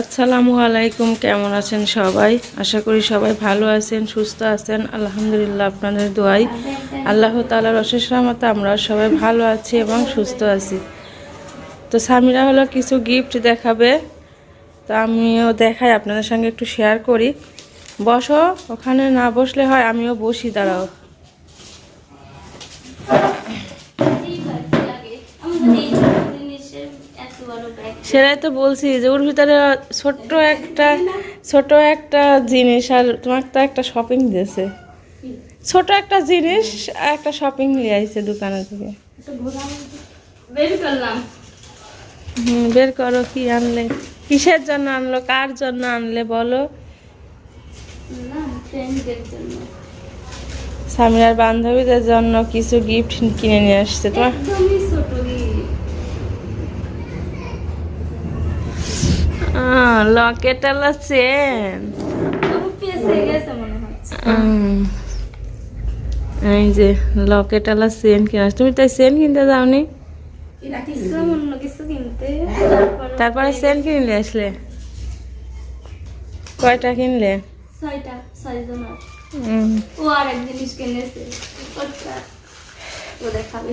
আসসালামু আলাইকুম, কেমন আছেন সবাই? আশা করি সবাই ভালো আছেন, সুস্থ আছেন। আলহামদুলিল্লাহ আপনাদের দোয়াই। আল্লাহ তালার অশেষ রহমতে আমরা সবাই ভালো আছি এবং সুস্থ আছি। তো স্বামীরা হলো কিছু গিফট দেখাবে। তো আমিও দেখাই, আপনাদের সঙ্গে একটু শেয়ার করি। বসো, ওখানে না বসলে হয়, আমিও বসি, দাঁড়াও। সেটাই তো বলছি যে ওর ভিতরে ছোট্ট একটা ছোট একটা জিনিস আর তোমার তো একটা শপিং দিয়েছে। ছোট একটা জিনিস আর একটা শপিং নিয়ে আইছে দোকানে থেকে। হুম, বের করো কি আনলে, কিসের জন্য আনলো, কার জন্য আনলে বলো। স্বামীর বান্ধবীদের জন্য কিছু গিফট কিনে নিয়ে আসছে তোমার। লকেট আলা চেন এই যে লকেট আলা চেন কিনে তুমি তাই চেন কিনতে যাওনি? তারপরে চেন কিনলে আসলে? কয়টা কিনলে? ছয়টা ছয়জনের ও আর এক জিনিস কিনেছে। ওটা ও দেখাবে।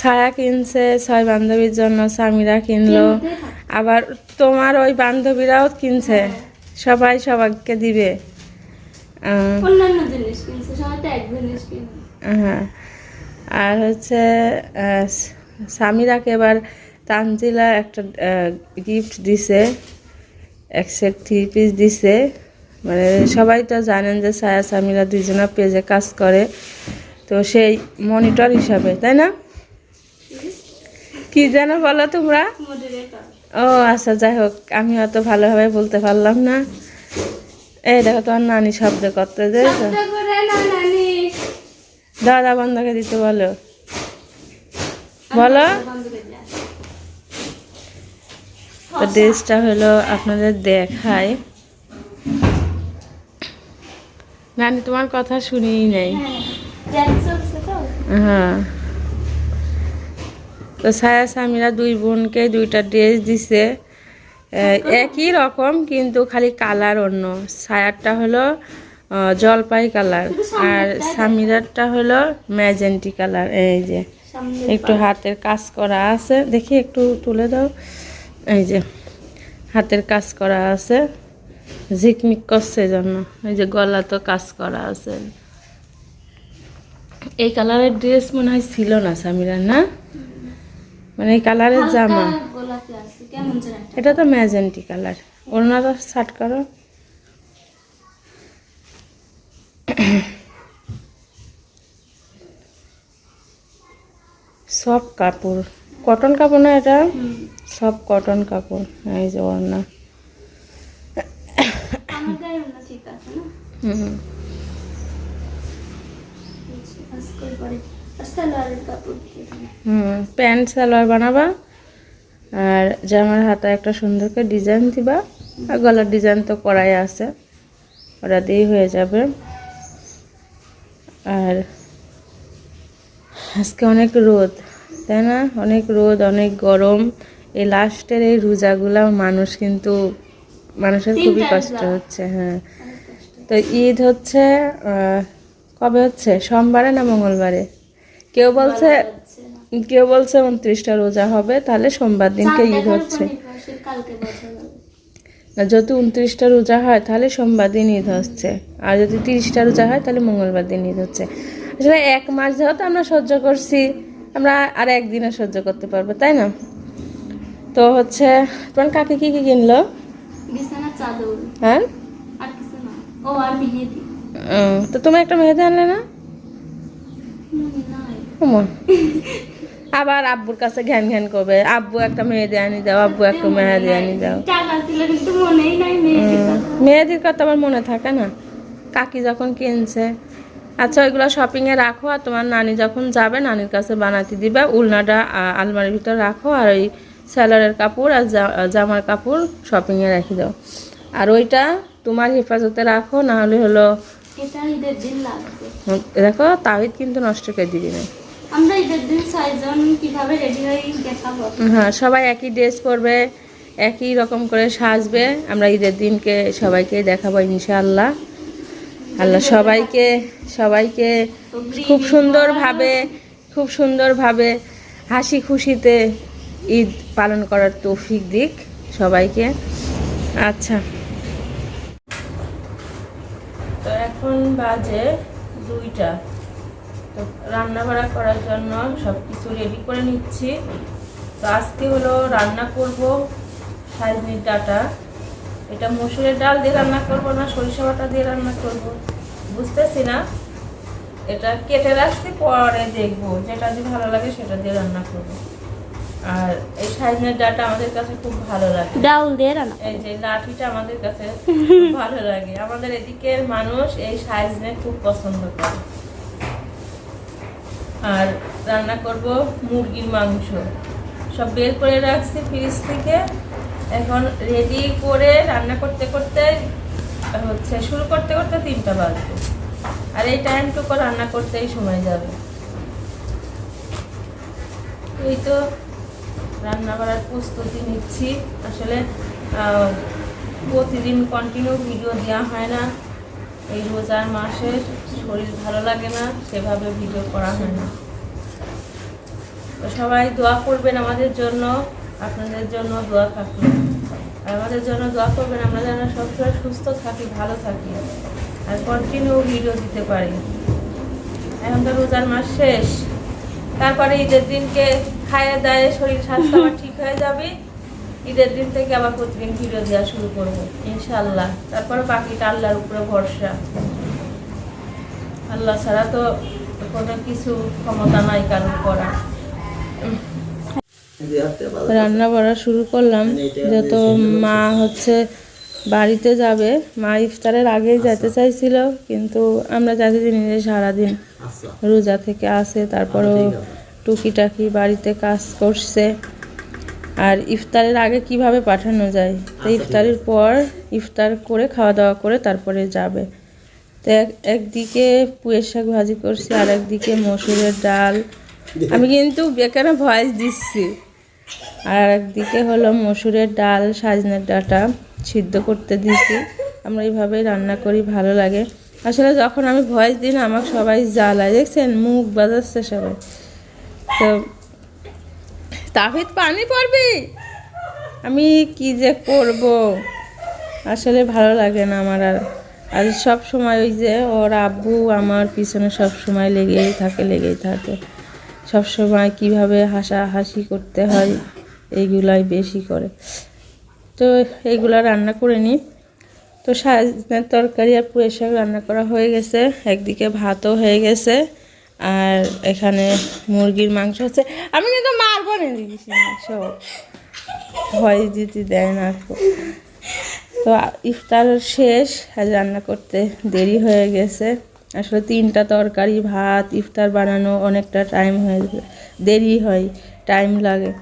ছায়া কিনছে ছয় বান্ধবীর জন্য স্বামীরা কিনলো। আবার তোমার ওই বান্ধবীরাও কিনছে। সবাই সবাইকে দিবে। হ্যাঁ। আর হচ্ছে স্বামীরাকে এবার তানজিলা একটা গিফট দিছে। এক সেট থ্রি পিস দিছে। মানে সবাই তো জানেন যে ছায়া স্বামীরা দুইজনা পেজে কাজ করে। তো সেই মনিটর হিসাবে তাই না? কি যেন বলো তোমরা? ও আচ্ছা যাই হোক আমি অত ভালোভাবে বলতে পারলাম না। এই দেখো তোমার নানি শব্দ করতে যে দাদা বন্ধকে দিতে বলো। বলো। তো ড্রেসটা হলো আপনাদের দেখায় নানি তোমার কথা শুনিই নেই। হ্যাঁ। তো সায়া স্বামীরা দুই বোনকে দুইটা ড্রেস দিছে। একই রকম কিন্তু খালি কালার অন্য। সায়ারটা হলো জলপাই কালার আর স্বামীরারটা হলো ম্যাজেন্টি কালার। এই যে একটু হাতের কাজ করা আছে। দেখি একটু তুলে দাও। এই যে হাতের কাজ করা আছে। ঝিকমিক করছে জন্য এই যে গলা তো কাজ করা আছে। এই কালারের ড্রেস মনে হয় ছিল না সামিরা না? মানে এই কালারের জামা। এটা তো ম্যাজেন্টি কালার ওনারা শার্ট করো। সব কাপড়। কটন কাপড় না এটা? সব কটন কাপড়। এই যে ওড়না। হুম দিন। হুম প্যান্ট সালোয়ার বানাবা আর জামার হাতে একটা সুন্দর করে ডিজাইন দিবা আর গলার ডিজাইন তো করাই আছে ওরা দিয়েই হয়ে যাবে। আর আজকে অনেক রোদ তাই না? অনেক রোদ অনেক গরম এই লাস্টের এই রোজাগুলা মানুষ কিন্তু মানুষের খুবই কষ্ট হচ্ছে হ্যাঁ। তো ঈদ হচ্ছে কবে হচ্ছে? সোমবারে না মঙ্গলবারে? কেউ বলছে। কেউ বলছে উনত্রিশটা রোজা হবে তাহলে সোমবার দিনকে ঈদ হচ্ছে। যদি উনত্রিশটা রোজা হয় তাহলে সোমবার দিন ঈদ হচ্ছে। আর যদি তিরিশটা রোজা হয় তাহলে মঙ্গলবার দিন ঈদ হচ্ছে। আসলে এক মাস যেহেতু আমরা সহ্য করছি আমরা আর একদিনে সহ্য করতে পারব তাই না? তো হচ্ছে তোমার কাকে কি কি কিনলো? হ্যাঁ? তো তুমি একটা মেহেদি আনলে না। আবার আব্বুর কাছে ঘ্যান ঘ্যান করবে। আব্বু একটা মেহেদি আনি দাও আব্বু একটা মেহেদি আনি দাও। মেহেদির কথা। মেয়েদের কথা আমার মনে থাকে না? কাকি যখন কিনছে আচ্ছা ওইগুলো শপিংয়ে রাখো আর তোমার নানি যখন যাবে নানির কাছে বানাতে দিবে। উলনাটা আলমারির ভিতর রাখো আর ওই স্যালারের কাপড় আর জামার কাপড় শপিংয়ে রেখে দাও। আর ওইটা তোমার হেফাজতে রাখো না হলে হলো দেখো তাহিদ কিন্তু নষ্ট করে দিবি না। আমরা ঈদের দিন ছয়জন কীভাবে রেডি হই দেখাবো। হ্যাঁ সবাই একই ড্রেস পরবে একই রকম করে সাজবে। আমরা ঈদের দিনকে সবাইকে দেখাবো ইনশাআল্লাহ। আল্লাহ সবাইকে সবাইকে খুব সুন্দরভাবে খুব সুন্দরভাবে হাসি খুশিতে ঈদ পালন করার তৌফিক দিক সবাইকে। আচ্ছা। তো এখন বাজে দুইটা। তো রান্না বাড়া করার জন্য সব কিছু রেডি করে নিচ্ছি। তো আজকে হলো রান্না করব সাজনির ডাটা। এটা মসুরের ডাল দিয়ে রান্না করব না সরিষা বাটা দিয়ে রান্না করব। বুঝতেছি না? এটা কেটে রাখছি পরে দেখব যেটা দিয়ে ভালো লাগে সেটা দিয়ে রান্না করব। আর এই সাজনের ডাটা আমাদের কাছে খুব ভালো লাগে। ডাউল দিয়ে রান্না এই যে লাঠিটা আমাদের কাছে খুব ভালো লাগে। আমাদের এদিকের মানুষ এই সাইজনে খুব পছন্দ করে। আর রান্না করব মুরগির মাংস। সব বের করে রাখছি ফ্রিজ থেকে। এখন রেডি করে রান্না করতে করতে হচ্ছে শুরু করতে করতে তিনটা বাজবে। আর এই টাইমটুকু রান্না করতেই সময় যাবে। এই তো রান্না করার প্রস্তুতি নিচ্ছি। আসলে প্রতিদিন কন্টিনিউ ভিডিও দেওয়া হয় না। এই রোজার মাসে শরীর ভালো লাগে না, সেভাবে ভিডিও করা হয় না। তো সবাই দোয়া করবেন আমাদের জন্য, আপনাদের জন্য দোয়া থাকবে আর আমাদের জন্য দোয়া করবেন, আমরা যেন সবসময় সুস্থ থাকি, ভালো থাকি, আর কন্টিনিউ ভিডিও দিতে পারি। এখন তো রোজার মাস শেষ। তারপরে ঈদের দিনকে খাইয়ে দায়ে শরীর স্বাস্থ্য আমার ঠিক হয়ে যাবে। ঈদের দিন থেকে আবার প্রতিদিন ভিডিও দেওয়া শুরু করব ইনশাল্লাহ তারপরে বাকিটা আল্লাহর উপরে ভরসা। আল্লাহ ছাড়া তো কোনো কিছু ক্ষমতা নাই কারণ করা। রান্না বাড়া শুরু করলাম যত মা হচ্ছে বাড়িতে যাবে মা ইফতারের আগেই যেতে চাইছিল কিন্তু আমরা যাতে দিন সারাদিন রোজা থেকে আসে তারপরেও টুকিটাকি বাড়িতে কাজ করছে। আর ইফতারের আগে কীভাবে পাঠানো যায়? তো ইফতারের পর ইফতার করে খাওয়া দাওয়া করে তারপরে যাবে। তো এক- একদিকে পুয়ের শাক ভাজি করছি আর একদিকে মসুরের ডাল। আমি কিন্তু বেকারে ভয়েস দিচ্ছি। আর একদিকে হলো মসুরের ডাল সাজনের ডাটা সিদ্ধ করতে দিয়েছি। আমরা এইভাবেই রান্না করি ভালো লাগে। আসলে যখন আমি ভয়েস দিই না আমাকে সবাই জ্বালায়। দেখছেন? মুখ বাজাচ্ছে সবাই। তো তাহিদ পানি পড়বি? আমি কি যে করব আসলে ভালো লাগে না আমার আর। আর সব সময় ওই যে ওর আব্বু আমার পিছনে সব সময় লেগেই থাকে লেগেই থাকে। সব সময় কীভাবে হাসাহাসি করতে হয় এইগুলাই বেশি করে। তো এইগুলা রান্না করে নিই। তো সাজনের তরকারি আর পুঁই শাক রান্না করা হয়ে গেছে। একদিকে ভাতও হয়ে গেছে। আর এখানে মুরগির মাংস হচ্ছে। আমি কিন্তু মারবো না দেখিস সব ভয় দিতে দেয় না তো। ইফতার শেষ রান্না করতে দেরি হয়ে গেছে। আসলে তিনটা তরকারি, ভাত, ইফতার বানানো অনেকটা টাইম হয়ে দেরি হয় টাইম লাগে।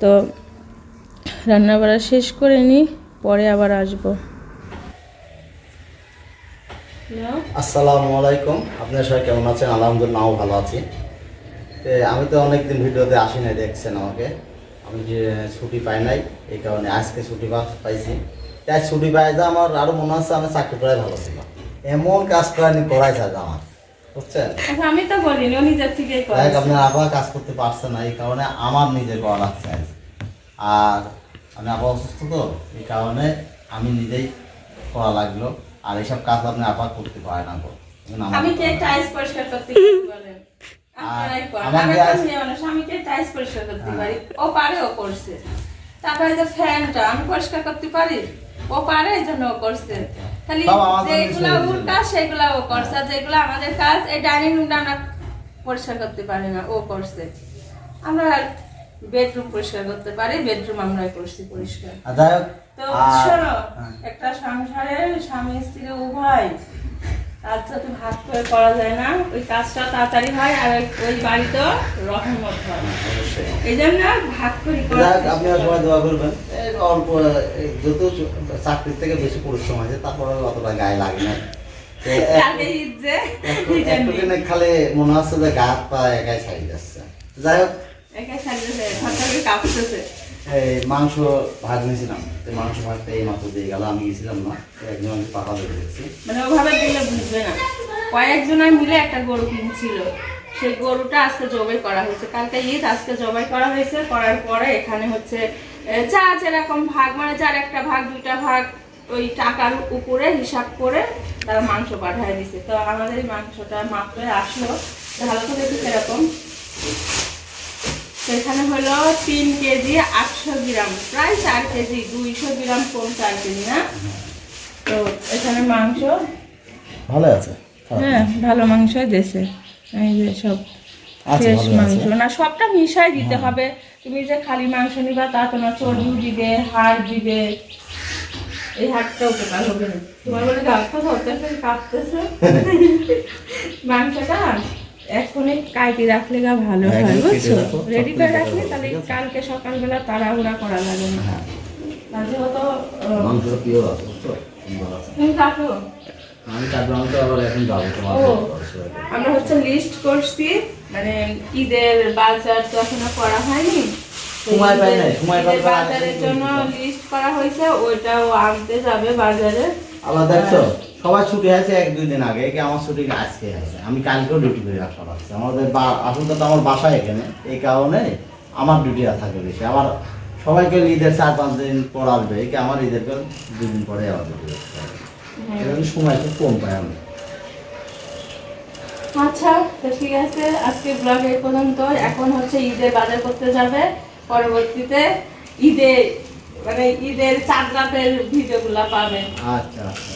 তো রান্না বাড়া শেষ করে নিই পরে আবার আসব। আসসালামু আলাইকুম। আপনার সবাই কেমন আছেন? আলহামদুলিল্লাহ আমিও ভালো আছি। আমি তো অনেকদিন ভিডিওতে আসি নাই দেখছেন আমাকে। আমি যে ছুটি পাই নাই এই কারণে আজকে ছুটি পাইছি। তাই ছুটি পাই যে আমার আরও মনে হচ্ছে আমি চাকরি করাই ভালো ছিল এমন কাজ করানি করাই চাই আমার। বুঝছেন? আচ্ছা, আমি তো বলিনি ও নিজের থেকেই দেখ আপনার আবার কাজ করতে পারছে না এই কারণে আমার নিজে করা লাগছে আর আমি আবার অসুস্থ তো এই কারণে আমি নিজেই করা লাগল। আর এইসব কাজ আপনি আবার করতে পারেন না। আমি কে টাইলস পরিষ্কার করতে পারি বলেন? আমি কে পরিষ্কার করতে হ্যাঁ। পারি? ও পারে ও করছে। তারপরে যে ফ্যানটা আমি পরিষ্কার করতে পারি? ও পারে এই জন্য ও করছে। খালি যেগুলো ওর কাজ সেগুলো ও করছে। যেগুলো আমাদের কাজ এই ডাইনিং রুমটা আমরা পরিষ্কার করতে পারি না ও করছে। আমরা বেডরুম পরিষ্কার করতে পারি বেডরুম আমরা করছি পরিষ্কার। তো শোনো হ্যাঁ। একটা সংসারে স্বামী স্ত্রী উভয় কাজ যাতে ভাগ করে করা যায় না। ওই কাজটা তাড়াতাড়ি হয় আর ওই- বাড়িতেও রহমত হয়। এই জন্য ভাগ করে সবাই দোয়া করবেন। অল্প যত চাকরির থেকে বেশি পরিশ্রম আছে তারপরে অতটা গায়ে লাগে না। খালি মনে হচ্ছে যে গা পা একাই ছাড়ি যাচ্ছে। যাই হোক। একা সাজতেছে ঘরটাকে কাঁপতেছে। মাংস ভাগ নিয়েছিলাম। মাংস ভাগটা এই মাত্র দিয়ে গেল, আমি গেছিলাম না, একজন আমি পাকা ধরে গেছি মানে ওভাবে দিলে বুঝবে না। কয়েকজনের মিলে একটা গরু কিনছিল। সেই গরুটা আজকে জবাই করা হয়েছে। কালকে ঈদ, আজকে জবাই করা হয়েছে। করার পরে এখানে হচ্ছে যা যেরকম ভাগ মানে যার একটা ভাগ, দুইটা ভাগ ওই টাকার উপরে হিসাব করে তারা মাংস পাঠায় দিছে। তো আমাদের মাংসটা মাত্র আসলো। ভালো করে দেখি কীরকম তো এখানে হলো তিন কেজি আটশো গ্রাম প্রায় চার কেজি দুইশো গ্রাম কম চার কেজি না? তো এখানে মাংস। ভালো আছে? হ্যাঁ ভালো মাংসই দেশে। এই যে সব ফ্রেশ মাংস। না সবটা মিশাই দিতে হবে। তুমি যে খালি মাংস নিবা তা তো না চর্বি দিবে হাড় দিবে। এই হাড়টা উপকার হবে না। তোমার বলে গাছটা ধরতেছে কাঁপতেছে। মাংসটা এখনই কাইটি রাখলে গা ভালো হ্যাঁ, হয় বুঝছ? রেডি করে রাখলে তাহলে কালকে সকালবেলা তাড়াহুড়া করা লাগে না। হ্যাঁ। আমরা হচ্ছে লিস্ট করছি মানে ঈদের বাজার তো এখনও করা হয়নি বাজারের জন্য লিস্ট করা হয়েছে ওইটাও আনতে যাবে বাজারে। আবার দেখছ? সবাই ছুটি আছে এক দুই দিন আগে। কি আমার ছুটি আজকে আছে। আমি কালকেও ডিউটি করে রাখা লাগছে আমাদের আসল কথা আমার বাসায় এখানে। এই কারণে আমার ডিউটি থাকে বেশি। আবার সবাইকে ঈদের চার পাঁচ দিন পর আসবে। কি আমার ঈদের দুই পরে আবার ডিউটি করতে হবে। হ্যাঁ। এজন্য সময় খুব কম পাই আমি আচ্ছা তো ঠিক আছে। আজকে ব্লগ এই পর্যন্ত এখন হচ্ছে ঈদের বাজার করতে যাবে। পরবর্তীতে ঈদে মানে ঈদের চাঁদ রাতের ভিডিওগুলো পাবেন। আচ্ছা আচ্ছা।